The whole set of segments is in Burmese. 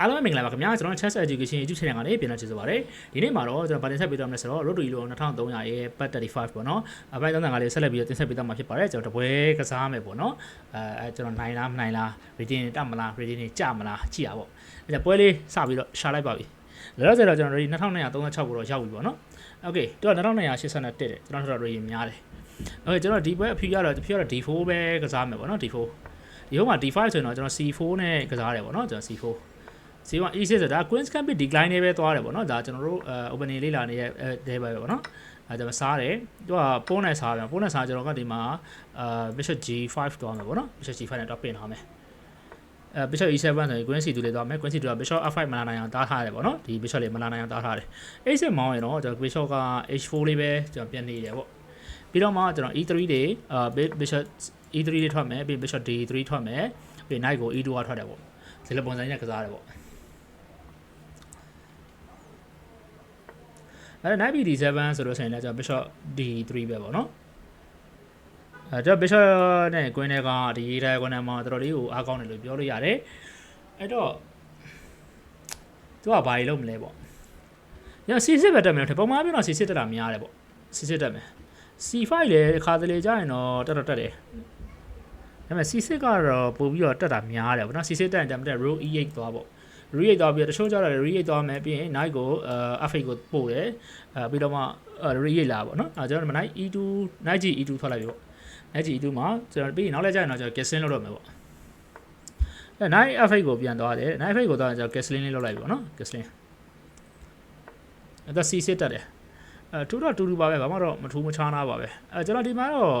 အားလုံးပဲမင်္ဂလာပါခင်ဗျာကျွန်တော် Chess Education YouTube channel ကနေပြန်လာချင်ဆိုပါတယ်ဒီနေ့မှာတော့ကျွန်တော်ဗာတင်ဆက်ပေးတော့မယ်ဆိုတော့ Road to Elo 2300ရဲ့ Part 35ပေါ့နော်အပိုင်း35လေးဆက်လက်ပြီးတော့တင်ဆက်ပေးတော့မှာဖြစ်ပါတယ်ကျွန်တော်တပွဲကစားမယ်ပေါ့နော်အဲအဲကျွန်တော်နိုင်လားမနိုင်လား rating တက်မလား rating ကြမလားကြည့်ရပါပေါ့အဲဒါပွဲလေးစပြီးတော့ရှာလိုက်ပါပြီလောလောဆယ်တော့ကျွန်တော် ready 2236ကိုတော့ရောက်ပြီပေါ့နော် Okay တော့2281တက်တယ်ကျွန်တော်တို့ rating များတယ် Okay ကျွန်တော်ဒီပွဲအဖြူရတော့အဖြူရတော့ D4 ပဲကစားမယ်ပေါ့နော် D4 ဒီဟိုမှာ D5 ဆိုရင်တော့ကျွန်တော် C4 နဲ့ကစားတယ်ပေါ့နော်ကျွန်တော် C4 C1 E6 ဆိုတာ Queen's Gambit decline နဲ့ပဲသွားတယ်ပေါ့နော်ဒါကျွန်တော်တို့အဲ opening လေးလာနေတဲ့အဲပဲပဲပေါ့နော်အဲကျွန်တော်စားတယ်သူကပိုးနဲ့စားပြန်ပိုးနဲ့စားကျွန်တော်ကဒီမှာအာ Bishop G5 သွားမယ်ပေါ့နော် Bishop G5 နဲ့ top pin ထားမယ်အဲ Bishop E7 ဆိုရင် Queen C2 လေးသွားမယ် Queen C2 က Bishop F5 မလာနိုင်အောင်တားထားတယ်ပေါ့နော်ဒီ Bishop လေးမလာနိုင်အောင်တားထားတယ် A6 မောင်းရင်တော့ကျွန်တော် Bishop က H4 လေးပဲကျွန်တော်ပြန်နေတယ်ပေါ့ပြီးတော့မှကျွန်တော် E3 တွေအာ Bishop E3 လေးထွက်မယ်ပြီး Bishop D3 ထွက်မယ်ပြီး Knight ကို E2 ကထွက်တယ်ပေါ့ဒီလိုပုံစံနဲ့ကစားတယ်ပေါ့ အဲ knight b7 ဆိုလို့ဆိုရင်လည်းကျွန်တော် bishop d3 ပဲပေါ့နော်အဲကျွန်တော် bishop နဲ့ queen နဲ့ကဒီ diagonal မှာတော်တော်လေးကိုအားကောင်းတယ်လို့ပြောလို့ရတယ်အဲ့တော့သူကဘာကြီးလုပ်မလဲပေါ့ည c6 ပဲတက်မယ်ထပုံမှန်ပြောတော့ c6 တက်တာများတယ်ပေါ့ c6 တက်မယ် c5 လည်းခါတလေကြာရင်တော့တက်တော့တက်တယ်ဒါပေမဲ့ c6 ကတော့ပို့ပြီးတော့တက်တာများတယ်ပေါ့နော် c6 တက်ရင်တက်မတက် row e8 သွားပေါ့ read သွားပြီးတော့တချို့ကျတော့ read သွားမယ်ပြီးရင် night ကိုအဲ f8 ကိုပို့တယ်အဲပြီးတော့မှ read လာပေါ့နော်အဲကျွန်တော် night e2 night g e2 ထွက်လိုက်ပြီပေါ့ night g e2 မှာကျွန်တော်ပြီးရင်နောက်လည်းကြာရင်တော့ကျွန်တော် casting လုပ်တော့မယ်ပေါ့အဲ night f8 ကိုပြန်သွားတယ် night f8 ကိုသွားရင်ကျွန်တော် casting လေးလုပ်လိုက်ပြီပေါ့နော် casting အဲ့ဒါ c6 တက်တယ်အဲတူတော့တူတူပါပဲဘာမှတော့မထူးမခြားနာပါပဲအဲကျွန်တော်ဒီမှာတော့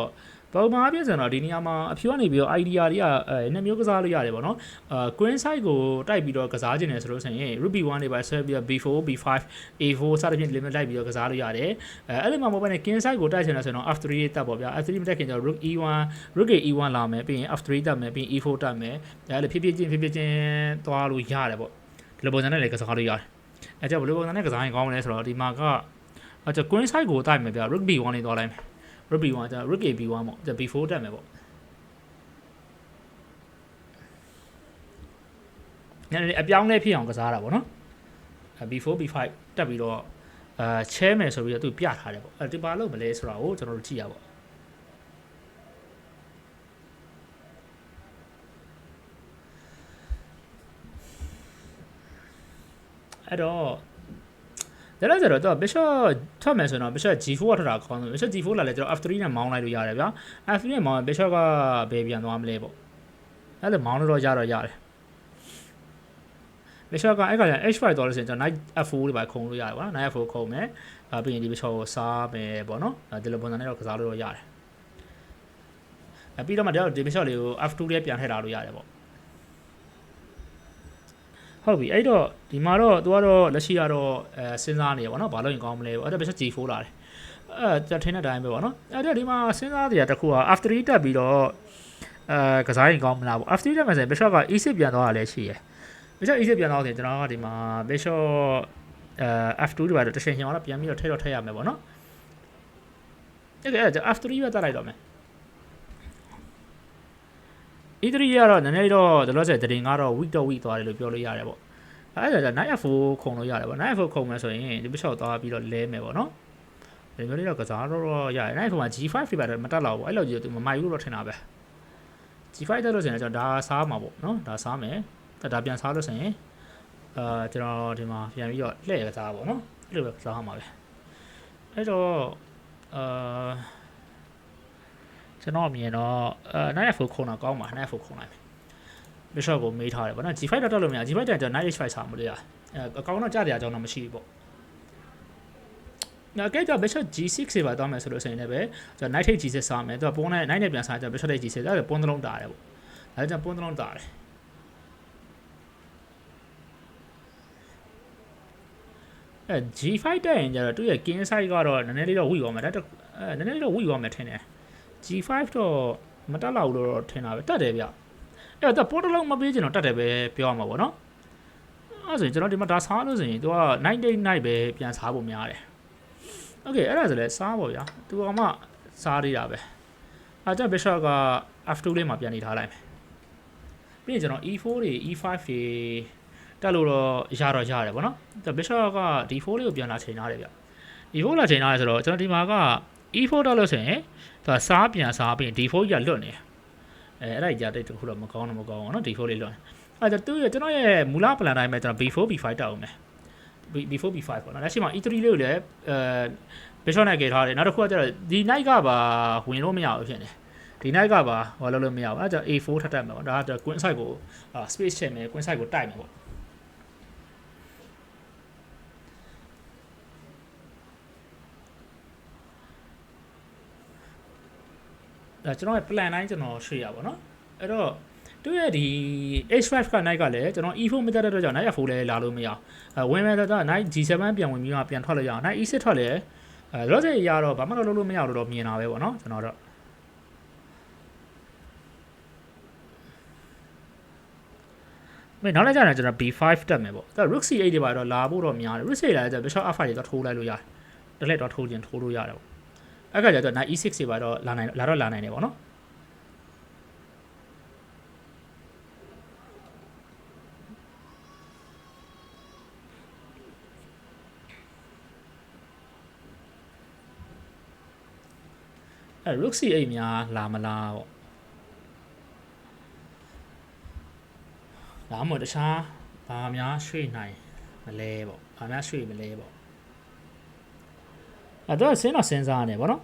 ပုံမှန်အပြည့်စံတော့ဒီနေရာမှာအဖြူကနေပြီးတော့ idea တွေကအဲနှစ်မျိုးကစားလို့ရတယ်ပေါ့နော်အာ queen side ကိုတိုက်ပြီးတော့ကစားခြင်းတယ်ဆိုလို့ဆိုရင် rook b1 တွေပါဆွဲပြီးတော့ b4 b5 a4 စသဖြင့် limit လိုက်ပြီးတော့ကစားလို့ရတယ်အဲအဲ့ဒီမှာမဟုတ်ဘဲနဲ့ king side ကိုတိုက်ခြင်းတယ်ဆိုရင်တော့ f3 တက်ပေါ့ဗျာ f3 မတက်ခင်ကျတော့ rook e1 rook e1 လာမယ်ပြီးရင် f3 တက်မယ်ပြီးရင် e4 တက်မယ်အဲလေဖြည်းဖြည်းချင်းဖြည်းဖြည်းချင်းသွားလို့ရတယ်ပေါ့ဒီလိုပုံစံနဲ့လည်းကစားလို့ရတယ်အဲကြောင့်ဘယ်လိုပုံစံနဲ့ကစားရင်ကောင်းမလဲဆိုတော့ဒီမှာကအဲကျ queen side ကိုတိုက်မယ်ဗျာ rook b1 လေးသွားလိုက်မယ် rook b1 ကျ rook b1 ပေါ့ကျ b4 တက်မယ်ပေါ့ညနေအပြောင်းလဲဖြစ်အောင်ကစားတာပေါ့နော်အဲ b4 b5 တက်ပြီးတော့အာချဲမယ်ဆိုပြီးတော့သူပြထားတယ်ပေါ့အဲဒီပါလို့မလဲဆိုတာကိုကျွန်တော်တို့ကြည့်ရပါအဲ့တော့ ဒါလည်းဆိုတော့တော့ bishop ထွက်မယ်ဆိုတော့ bishop g4 ကထွက်တာကောင်းတယ် bishop g4 လာလဲကျွန်တော် f3 နဲ့မောင်းလိုက်လို့ရတယ်ဗျာ f3 နဲ့မောင်းရင် bishop ကဘယ်ပြန်သွားမလဲပေါ့အဲ့လိုမောင်းလို့တော့ရတော့ရတယ် bishop ကအဲ့ကကျ h5 သွားလို့ဆိုရင်ကျွန်တော် knight f4 တွေပါခုံလို့ရတယ်ပေါ့နော် knight f4 ခုံမယ်အဲပြီးရင်ဒီ bishop ကိုစားမယ်ပေါ့နော်အဲဒီလိုပုံစံနဲ့တော့ကစားလို့တော့ရတယ်အဲပြီးတော့မှဒီ bishop လေးကို f2 လေးပြန်ထည့်ထားလို့ရတယ်ပေါ့ ဟုတ်ပြီအဲ့တော့ဒီမှာတော့သူကတော့လက်ရှိကတော့အဲစဉ်းစားနေရပါတော့ဘာလို့ရင်ကောင်းမလဲပေါ့အဲ့ဒါ bishop g4 လာတယ်အဲကျွန်တော်ထင်တဲ့အတိုင်းပဲပေါ့နော်အဲ့တော့ဒီမှာစဉ်းစားတရားတစ်ခုက f3 တက်ပြီးတော့အဲကစားရင်ကောင်းမလားပေါ့ f3 တက်မယ်ဆိုရင် bishop က e6 ပြန်သွားတာလည်းရှိရယ် bishop e6 ပြန်သွားတယ်ကျွန်တော်ကဒီမှာ bishop အဲ f2 တွေပါတော့တစ်ချိန်ချိန်တော့ပြန်ပြီးတော့ထည့်တော့ထည့်ရမယ်ပေါ့နော်အဲ့ကဲ f3 ပဲတက်လိုက်တော့မယ် E3 ကတော့နည်းနည်းတော့ဒါလို့ဆိုတဲ့တင်ကတော့ week တော့ week သွားတယ်လို့ပြောလို့ရတယ်ပေါ့အဲ့ဒါကြောင့် night f4 ခုံလို့ရတယ်ပေါ့ night f4 ခုံမယ်ဆိုရင်ဒီ bishop သွားပြီးတော့လဲမယ်ပေါ့နော်ဒီမျိုးလေးတော့ကစားတော့ရတယ် night f4 မှာ g5 တွေပါတော့မတက်တော့ဘူးအဲ့လိုကြီးသူမမိုက်ဘူးလို့ထင်တာပဲ g5 တက်လို့ဆိုရင်ကျွန်တော်ဒါစားမှာပေါ့နော်ဒါစားမယ်ဒါပြန်စားလို့ဆိုရင်အာကျွန်တော်ဒီမှာပြန်ပြီးတော့လှည့်ကစားပေါ့နော်အဲ့လိုပဲကစားမှာပဲအဲ့တော့အာ ကျွန်တော်မြင်တော့အာ night f4 ခုံတာကောင်းပါ night f4 ခုံလိုက်မယ် bishop ကိုမေးထားတယ်ဗောနော် g5 တော့တက်လို့မရ g5 တက်ကျွန်တော် knight h5 စားမလို့ရအဲအကောင်တော့ကြားတယ်အကြောင်းတော့မရှိဘူးပေါ့နော်ကဲကြောင့် bishop g6 တွေပါသွားမယ်ဆိုလို့ဆိုရင်လည်းပဲကျွန်တော် knight take g6 စားမယ်သူကပုံနဲ့ knight နဲ့ပြန်စားကျွန်တော် bishop take g6 အဲ့ဒါပုံသလုံးတာတယ်ပေါ့ဒါကြောင့်ပုံသလုံးတာတယ်အဲ g5 တက်ရင်ကျတော့သူ့ရဲ့ king side ကတော့နည်းနည်းလေးတော့ဝိသွားမယ်ဒါတော့အဲနည်းနည်းလေးတော့ဝိသွားမယ်ထင်တယ် g5 တော့မတက်လောက်လို့တော့ထင်တာပဲတက်တယ်ဗျအဲ့တော့ပေါ်တလုံးမပေးချင်တော့တက်တယ်ပဲပြောရမှာပေါ့နော်အဲ့ဆိုရင်ကျွန်တော်ဒီမှာဒါစားလို့ဆိုရင်သူက9 day night ပဲပြန်စားဖို့များတယ်โอเคအဲ့ဒါဆိုလဲစားပါဗျာသူကမှစားသေးတာပဲအဲ့ကြ bishop က f2 လေးမှာပြန်နေထားလိုက်မယ်ပြီးရင်ကျွန်တော် e4 တွေ e5 တွေ တက်လို့တော့ရတော့ရတယ်ဗောနော်ဒါ bishop က d4 လေးကိုပြန်လာချိန်ထားတယ်ဗျ d4 လာချိန်ထားတယ်ဆိုတော့ကျွန်တော်ဒီမှာက e4 တော့လို့ဆိုရင်သူကစားပြန်စားပြီး d4 ကြီးကလွတ်နေအဲအဲ့ဒါကြီးတိတ်ဟိုတော့မကောင်းတော့မကောင်းအောင်နော် d4 လေးလွတ်အဲ့ဒါသူကျွန်တော်ရဲ့မူလပလန်တိုင်းမှာကျွန်တော် b4 b5 တောက်အောင်မယ် b4 b5 ပေါ့နော်လက်ရှိမှာ e3 လေးကိုလည်းအဲ bishop နဲ့ကယ်ထားတယ်နောက်တစ်ခုကကျတော့ဒီ knight ကပါဝင်လို့မရဘူးဖြစ်နေဒီ knight ကပါဟောလို့လို့မရဘူးအဲ့ဒါကျ a4 ထပ်တက်မှာပေါ့ဒါက queen side ကို space ချိန်မယ် queen side ကိုတိုက်မှာပေါ့ ဒါကျွန်တော်ရဲ့ plan တိုင်းကျွန်တော်ရွှေ့ရပါတော့အဲ့တော့သူရဲ့ဒီ h5 က knight ကလည်းကျွန်တော် e4 မတက်တဲ့အတွက်ကြောင့် knight f4 လည်းလာလို့မရအောင်အဲဝင်မဲ့တော့ knight g7 ပြန်ဝင်ပြီးမှပြန်ထွက်လို့ရအောင် knight e6 ထွက်လည်းအဲလောဆယ်ရတော့ဘာမှတော့လုပ်လို့မရတော့တော့မြင်တာပဲပေါ့နော်ကျွန်တော်တော့မင်းနောက်လိုက်ကြတယ်ကျွန်တော် b5 တက်မယ်ပေါ့ဒါ rook c8 တွေပါတော့လာဖို့တော့များတယ် rook c8 လာကြ bishop f5 တွေတော့ထိုးလိုက်လို့ရတယ်တစ်လက်တော့ထိုးခြင်းထိုးလို့ရတယ်ပေါ့ အဲ့ကကြတော့ knight e6 တွေပါတော့လာနိုင်လာတော့လာနိုင်တယ်ပေါ့နော်အဲ rook c8 များလာမလားပေါ့ဒါမှမဟုတ်တခြားဘာများရွှေ့နိုင်မလဲပေါ့ဘာများရွှေ့မလဲပေါ့ အဲ့တော့စဉ်းတော့စဉ်းစားနေပေါ့နော်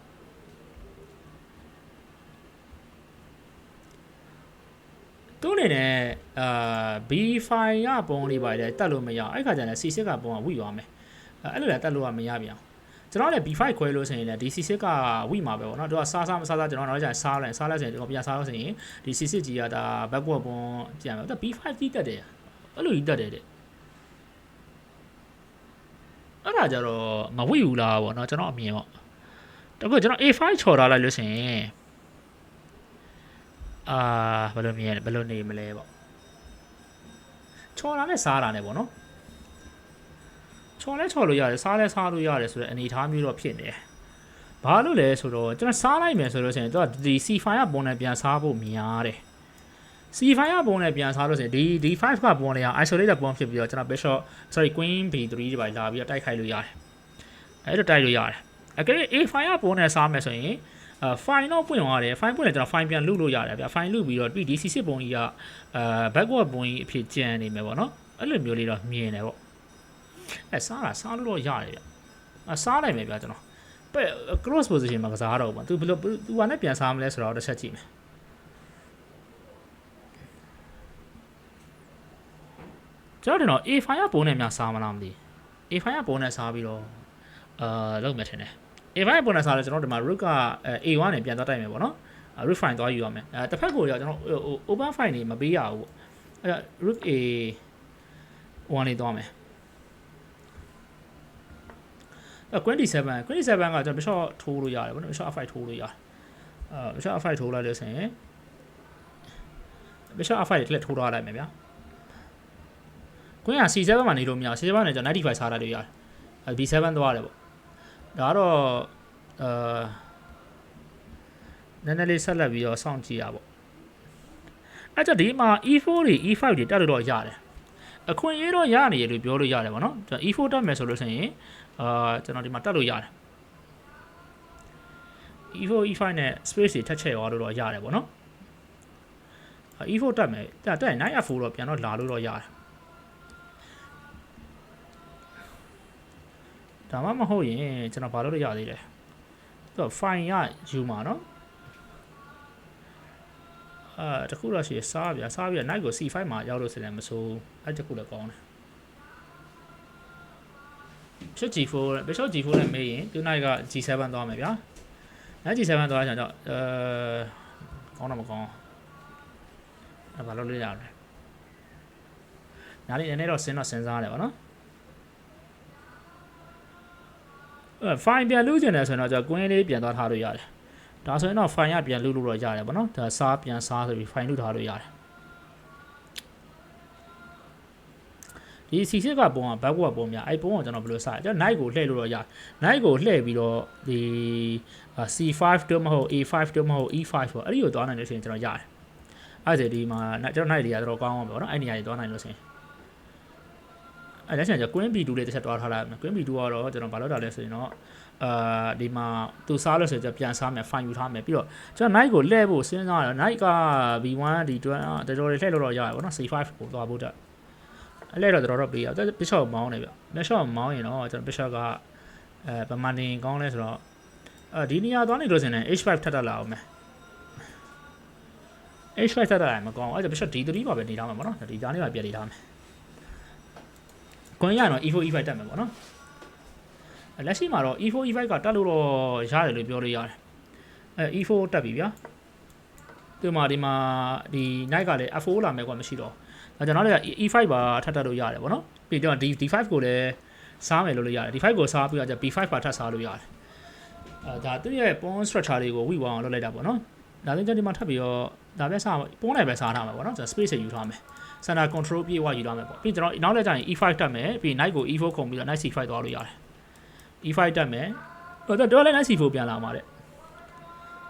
သူ့အနေနဲ့အာ B5 ကပုံလေးပါလေတက်လို့မရအဲ့ခါကျရင် C6 ကပုံကဝိသွားမယ်အဲ့လိုလည်းတက်လို့ကမရပြန်ကျွန်တော်လည်း B5 ခွဲလို့ဆိုရင်လည်းဒီ C6 ကဝိမှာပဲပေါ့နော်သူကစားစားမစားစားကျွန်တော်နောက်ကျရင်စားလိုက်စားလိုက်ဆိုရင်ကျွန်တော်ပြန်စားလို့ဆိုရင်ဒီ C6 ကြီးကဒါ backward ပုံပြန်မယ်ဒါ B5 ကြီးတက်တယ်အဲ့လိုကြီးတက်တယ်တဲ့ အဲ့ဒါကြတော့မဝိဘူးလားပေါ့နော်ကျွန်တော်အမြင်ပေါ့တကူကျွန်တော် A5 ချော်ထားလိုက်လို့ဆိုရင်အာဘယ်လိုမြင်ဘယ်လိုနေမလဲပေါ့ချော်လာနဲ့စားတာနဲ့ပေါ့နော်ချော်လဲချော်လို့ရတယ်စားလဲစားလို့ရတယ်ဆိုတဲ့အနေအထားမျိုးတော့ဖြစ်နေတယ်ဘာလို့လဲဆိုတော့ကျွန်တော်စားလိုက်မယ်ဆိုလို့ဆိုရင်သူကဒီ C5 ကပုံနဲ့ပြန်စားဖို့များတယ် C5 ကပုံနဲ့ပြန်စားလို့ဆိုရင်ဒီ D5 ကပုံနဲ့ isolated ပုံဖြစ်ပြီးတော့ကျွန်တော် bishop sorry queen b3 တွေပါလာပြီးတော့တိုက်ခိုက်လို့ရတယ်အဲ့လိုတိုက်လို့ရတယ်အကယ်၍ A5 ကပုံနဲ့စားမယ်ဆိုရင်အဲ fine တော့ပွင့်သွားတယ် fine ပွင့်တယ်ကျွန်တော် fine ပြန်လုလို့ရတယ်ဗျ fine လုပြီးတော့ဒီ DC6 ပုံကြီးကအဲ backward ပုံကြီးအဖြစ်ကျန်နေမယ်ပေါ့နော်အဲ့လိုမျိုးလေးတော့မြင်တယ်ပေါ့အဲစားတာစားလို့တော့ရတယ်ဗျအစားနိုင်မယ်ဗျကျွန်တော်ပဲ cross position မှာကစားတော့ပါသူဘယ်လိုသူကလည်းပြန်စားမလဲဆိုတော့တစ်ချက်ကြည့်မယ် ကျွန်တော်တင်တော့ A5 ကပုံနဲ့များစားမလားမသိ A5 ကပုံနဲ့စားပြီးတော့အာလောက်မယ်ထင်တယ် A5 ကပုံနဲ့စားလဲကျွန်တော်ဒီမှာ rook က A1 နဲ့ပြန်သွားတိုက်မယ်ပေါ့နော် rook fine သွားယူရမယ်အဲတစ်ဖက်ကိုကျွန်တော် open fine နေမပေးရဘူးပေါ့အဲ rook A 1လေးသွားမယ်အဲ27 27ကကျွန်တော် bishop ထိုးလို့ရတယ်ဗောနော် bishop f5 ထိုးလို့ရတယ်အဲ bishop f5 ထိုးလိုက်လို့ဆိုရင် bishop f5 တွေလက်ထိုးထားလိုက်မယ်ဗျာ ကွင်းက C7 မှာနေလို့မရ C7 နဲ့ကျွန်တော်95စားလိုက်လို့ရတယ်အဲ B7 သွားတယ်ပေါ့ဒါကတော့အာနည်းနည်းလေးဆက်လက်ပြီးတော့စောင့်ကြည့်ရပေါ့အဲ့ကြဒီမှာ E4 တွေ E5 တွေတက်လို့တော့ရတယ်အခွင့်အရေးတော့ရနေရလို့ပြောလို့ရတယ်ဗောနော် E4 တက်မယ်ဆိုလို့ဆိုရင်အာကျွန်တော်ဒီမှာတက်လို့ရတယ် E4 E5 နဲ့ space တွေထက်ချဲ့သွားလို့တော့ရတယ်ဗောနော် E4 တက်မယ်တက်တက် 9F4 တော့ပြန်တော့လာလို့တော့ရတယ် ဒါမှမဟုတ်ရင်ကျွန်တော်ဘာလို့ရသေးလဲသူက fine ရယူမှာเนาะအာတခုတော့ရှိစားပြစားပြ night ကို C5 မှာရောက်လို့စတယ်မဆိုးအဲ့တခုလည်းကောင်းတယ် bishop g4 bishop g4 နဲ့မေးရင်သူ night က g7 သွားမယ်ဗျာ night g7 သွားကြတော့အဲကောင်းတော့မကောင်းအဲ့ဘာလို့လဲရတယ်နားလေးနည်းနည်းတော့စဉ်းတော့စဉ်းစားရတယ်ဗောနော် အဲ fine ပြန်လူးကျင်တယ်ဆိုရင်တော့ကျွန်တော် queen လေးပြန်သွားထားလို့ရတယ်ဒါဆိုရင်တော့ fine ရပြန်လူးလို့တော့ရတယ်ဗောနော်ဒါစားပြန်စားဆိုပြီး fine လူးထားလို့ရတယ်ဒီ C6 ကပုံက backward ပုံများအဲ့ပုံကကျွန်တော်ဘယ်လိုစကျွန်တော် night ကိုလှည့်လို့တော့ရ night ကိုလှည့်ပြီးတော့ဒီ C5 တော့မဟုတ် A5 တော့မဟုတ် E5 ပေါ့အဲ့ဒီကိုသွားနိုင်လို့ရှိရင်ကျွန်တော်ရတယ်အဲ့ဒါဒီမှာကျွန်တော် night တွေကတော်တော်ကောင်းအောင်ပဲဗောနော်အဲ့နေရာတွေသွားနိုင်လို့ရှိရင် အဲလက်ချင်ကျ Queen B2 လေးတစ်ချက်တွားထားလိုက်မယ် Queen B2 ကတော့ကျွန်တော်ဘာလုပ်တာလဲဆိုရင်တော့အာဒီမှာသူစားလို့ဆိုရင်ကျွန်တော်ပြန်စားမယ် fine ယူထားမယ်ပြီးတော့ကျွန်တော် night ကိုလှည့်ဖို့စဉ်းစားတယ် night က B1 ဒီတွန်းတော်တော်လေးလှည့်လို့တော့ရတယ်ပေါ့နော် C5 ကိုသွားဖို့တက်အဲ့လဲတော့တော်တော်ပေးရ bishop မောင်းနေဗျ bishop မောင်းရင်တော့ကျွန်တော် bishop ကအဲပမာဏကောင်းလဲဆိုတော့အဲဒီနေရာသွားနေလို့ဆိုရင် H5 ထပ်တက်လာအောင်မယ် H5 ထပ်တက်လာရင်မကောင်းအဲ့ဒါ bishop D3 ပါပဲနေထားမှာပေါ့နော်ဒီကြားလေးပါပြည့်နေထားမယ် ကွန်ရတော့ E4 E5 တက်မယ်ပေါ့နော်လက်ရှိမှာတော့ E4 E5 ကတက်လို့တော့ရတယ်လို့ပြောလို့ရတယ်အဲ E4 တက်ပြီဗျာဒီမှာဒီမှာဒီ night ကလည်း F4 လာမယ်ကွာမရှိတော့ဒါကျွန်တော်လည်း E5 ပါထပ်တက်လို့ရတယ်ပေါ့နော်ပြီးတော့ D D5 ကိုလည်းစားမယ်လို့လို့ရတယ် D5 ကိုစားပြီးတော့ကျ B5 ပါထပ်စားလို့ရတယ်အဲဒါသူရဲ့ pawn structure တွေကိုဝိဝအောင်လုပ်လိုက်တာပေါ့နော်ဒါလည်းကျွန်တော်ဒီမှာထပ်ပြီးတော့ဒါပဲစားပုံးလိုက်ပဲစားထားမှာပေါ့နော်ကျွန်တော် space ယူထားမယ် center control ပြေဝယူထားမယ်ပေါ့ပြီးကျွန်တော်နောက်လည်းကျရင် E5 တက်မယ်ပြီး night ကို E4 ခုံပြီးတော့ night C5 သွားလို့ရတယ် E5 တက်မယ်ဟိုတော့တော့လည်း night C4 ပြန်လာမှာတဲ့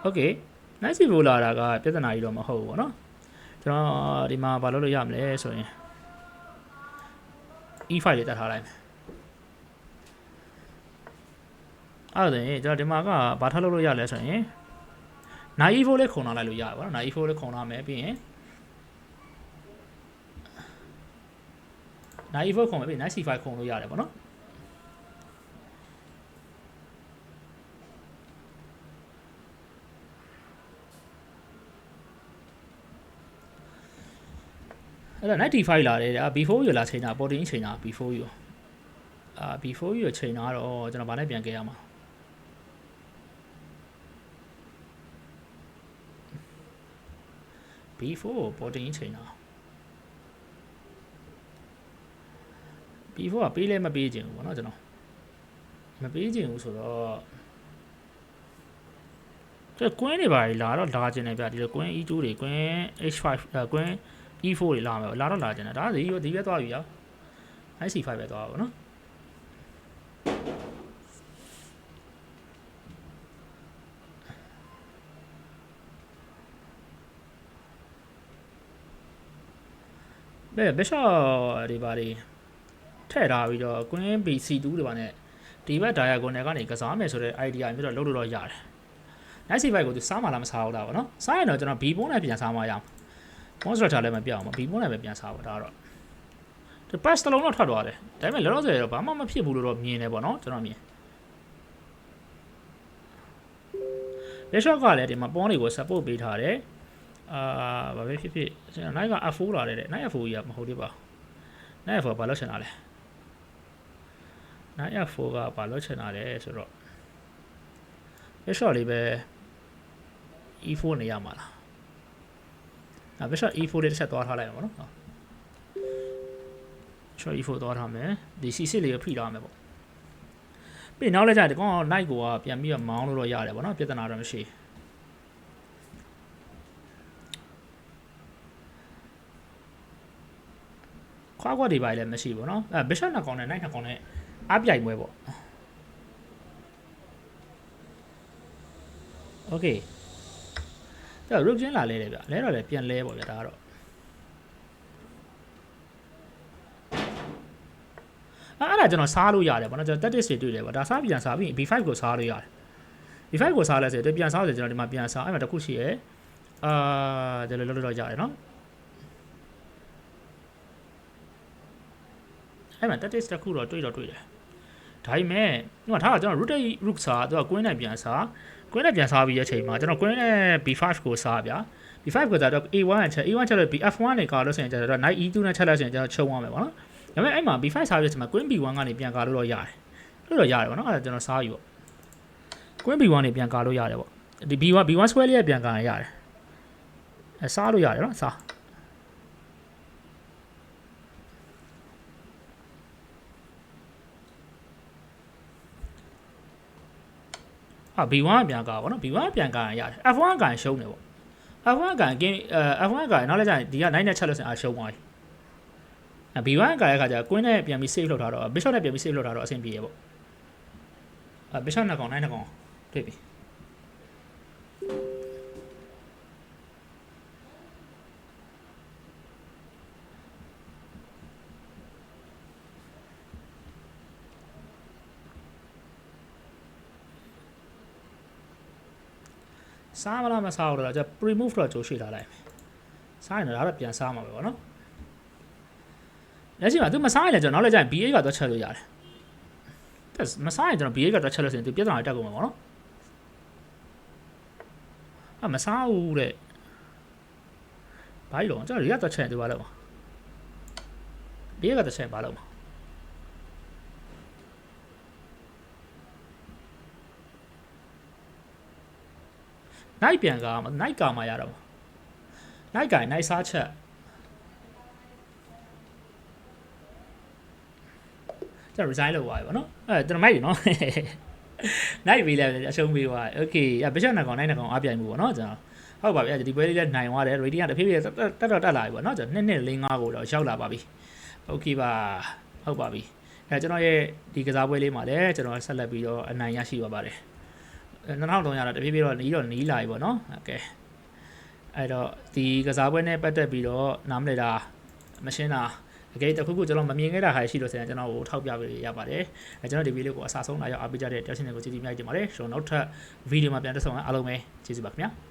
okay night C4 လာတာကပြဿနာကြီးတော့မဟုတ်ဘူးပေါ့နော်ကျွန်တော်ဒီမှာဘာလုပ်လို့ရမလဲဆိုရင် E5 လေးတက်ထားလိုက်မယ်အဲ့ဒါရင်ကျွန်တော်ဒီမှာကဘာထားလို့လို့ရလဲဆိုရင် night E4 လေးခုံထားလိုက်လို့ရတယ်ပေါ့နော် night E4 လေးခုံထားမယ်ပြီးရင် night E4 ခုံမယ်ပြီး night C5 ခုံလို့ရတယ်ပေါ့နော်အဲ့တော့ night D5 လာတယ်အာ B4 ရလာချိန်တာ14ချိန်တာ B4 ရအာ B4 ရချိန်တာတော့ကျွန်တော်ဗာနဲ့ပြန်ကြရမှာ B4 ကို14ချိန်တာ B4 ကပေးလဲမပေးခြင်းဘူးပေါ့နော်ကျွန်တော်မပေးခြင်းဘူးဆိုတော့ကျကွင်းတွေပါလာတော့လာခြင်းတယ်ဗျဒီလိုကွင်း E2 တွေကွင်း H5 ကွင်း E4 တွေလာမယ်လာတော့လာခြင်းတယ်ဒါဒီရောဒီပဲသွားယူရ IC5 ပဲသွားပါဘောနော်ဘယ်ဘက်ရှော့ဒီပါတွေ ထည့်ထားပြီးတော့ Queen BC2 တွေပါနဲ့ဒီဘက် diagonal ကနေကစားမယ်ဆိုတဲ့ idea မျိုးတော့လုပ်လို့တော့ရတယ်။ nice bike ကိုသူစားမှလားမစားဘူးလားဗောနော်။စားရင်တော့ကျွန်တော် B ပုံးနဲ့ပြန်စားမှရအောင်။ monster ထားလည်းမပြောင်းဘူး B ပုံးနဲ့ပဲပြန်စားပါဒါတော့ဒီ pass တစ်လုံးတော့ထွက်သွားတယ်။ဒါပေမဲ့လောလောဆယ်တော့ဘာမှမဖြစ်ဘူးလို့တော့မြင်တယ်ဗောနော်ကျွန်တော်မြင်။ Bishop ကလည်းဒီမှာ pawn တွေကို support ပေးထားတယ်။အာဘာပဲဖြစ်ဖြစ်ကျွန်တော် night က F4 လာတယ်တဲ့ night F4 ကြီးကမဟုတ်သေးပါဘူး။ night F4 ဘာလို့ချင်တာလဲ။ night F4 ကဘာလို့ချင်တာလဲဆိုတော့ bishop လေးပဲ e4 နေရမှာလား။အဲ bishop e4 လေးတစ်ချက်သွားထားလိုက်အောင်နော်။ bishop e4 သွားထားမယ်။ဒီ c6 လေးကိုဖိထားမယ်ပေါ့။ပြီးနောက်လည်းကြာဒီကောင် night ကိုကပြန်ပြီးတော့မောင်းလို့တော့ရတယ်ပေါ့နော်။ပြဿနာတော့မရှိဘူး။ခွားခွက်တွေပါလည်းမရှိဘူးเนาะအဲ bishop နှစ်ကောင်နဲ့ knight နှစ်ကောင်နဲ့ အပြိုင်ပွဲပေါ့ okay ဒါ rook ချင်းလာလဲတယ်ဗျလဲတော့လည်းပြန်လဲပေါ့ဗျဒါကတော့အဲ့ဒါကျွန်တော်စားလို့ရတယ်ပေါ့နော်ကျွန်တော် tactics တွေတွေ့တယ်ပေါ့ဒါစားပြန်စားပြီး b5 ကိုစားလို့ရတယ် b5 ကိုစားလဲဆိုတော့ပြန်စားဆိုကျွန်တော်ဒီမှာပြန်စားအဲ့မှာတစ်ခုရှိရယ်အာကျွန်တော်လောက်လောက်ရတယ်နော်အဲ့မှာ tactics တစ်ခုတော့တွေ့တော့တွေ့တယ် ဒါပေမဲ့ဒီမှာထားတာကျွန်တော် root rook စားသူက queen နဲ့ပြန်စား queen နဲ့ပြန်စားပြီးရဲ့အချိန်မှာကျွန်တော် queen နဲ့ b5 ကိုစားဗျာ b5 ကိုစားတော့ a1 ချက် a1 ချက်လို့ bf1 နဲ့ကာလို့ဆိုရင်ကျွန်တော် knight e2 နဲ့ချက်လိုက်ဆိုရင်ကျွန်တော်ချုံရမယ်ပေါ့နော်ဒါပေမဲ့အဲ့မှာ b5 စားပြီးတဲ့အချိန်မှာ queen b1 ကနေပြန်ကာလို့တော့ရတယ်လို့တော့ရတယ်ပေါ့နော်အဲ့ဒါကျွန်တော်စားယူပေါ့ queen b1 နေပြန်ကာလို့ရတယ်ပေါ့ဒီ b1 b1 square လေးပြန်ကာရရတယ်အဲစားလို့ရတယ်နော်စား အာ B1 ကပြန်ကာပါတော့ B1 ကပြန်ကာရရတယ် F1 ကကန်ရှုံးတယ်ပေါ့ F1 ကကန်ကင်းအဲ F1 ကနောက်လည်းကျရင်ဒီက9နဲ့ချက်လို့ဆိုရင်အရှုံးသွားပြီအဲ B1 ကလည်းခါကျ Queen နဲ့ပြန်ပြီး save လုပ်ထားတော့ Bishop နဲ့ပြန်ပြီး save လုပ်ထားတော့အဆင်ပြေရပေါ့အဲ Bishop နှစ်ကောင်9နှစ်ကောင်တွေ့ပြီ စားမလားမစားဘူးတော့ကျွန်တော် pre-move တော့ကြိုးရွှေ့ထားလိုက်မယ်စားရင်တော့ဒါတော့ပြန်စားမှာပဲပေါ့နော်လက်ရှိမှာသူမစားရင်လည်းကျွန်တော်နောက်လည်းကျရင် BA ကတော့ချက်လို့ရတယ်တက်မစားရင်ကျွန်တော် BA ကတော့ချက်လို့ဆိုရင်သူပြဿနာတက်ကုန်မှာပေါ့နော်အမစားဘူးတဲ့ဘာလို့လဲကျွန်တော်ရတော့ချက်ရင်သူဘာလုပ်မှာ BA ကတော့ချက်ရင်ဘာလုပ်မှာ night ပြန်ကား night ကာမှရတော့ night က night စားချက် ကျွန်တော် resign လုပ်သွားပြီပေါ့နော်အဲကျွန်တော်မိုက်ပြီနော် night ပြီးလဲအရှုံးပြီးသွား okay အဘချက်နှကောင် night နှကောင်အားပြိုင်မှုပေါ့နော်ကျွန်တော်ဟုတ်ပါပြီအဲ့ဒီပွဲလေးလည်းနိုင်သွားတယ် rating ကတဖြည်းဖြည်းတက်တော့တက်လာပြီပေါ့နော်ကျွန်တော်2 2 5ကိုတော့ရောက်လာပါပြီ okay ပါဟုတ်ပါပြီအဲကျွန်တော်ရဲ့ဒီကစားပွဲလေးမှာလည်းကျွန်တော်ဆက်လက်ပြီးတော့အနိုင်ရရှိပါပါတယ် 2300တော့တဖြည်းဖြည်းတော့နီးတော့နီးလာပြီပေါ့နော်โอเคအဲ့တော့ဒီကစားပွဲနဲ့ပတ်သက်ပြီးတော့နားမလည်တာမရှင်းတာအကယ်တခုခုကျွန်တော်မမြင်ခဲ့တာဟာရှိလို့ဆိုရင်ကျွန်တော်ကိုထောက်ပြပေးရပါတယ်အဲကျွန်တော်ဒီဗီဒီယိုကိုအစားဆုံးလာရောက်အားပေးကြတဲ့တက်ရှင်တွေကိုကျေးဇူးအများကြီးတင်ပါတယ်ကျွန်တော်နောက်ထပ်ဗီဒီယိုမှာပြန်တက်ဆောင်အားလုံးပဲကျေးဇူးပါခင်ဗျာ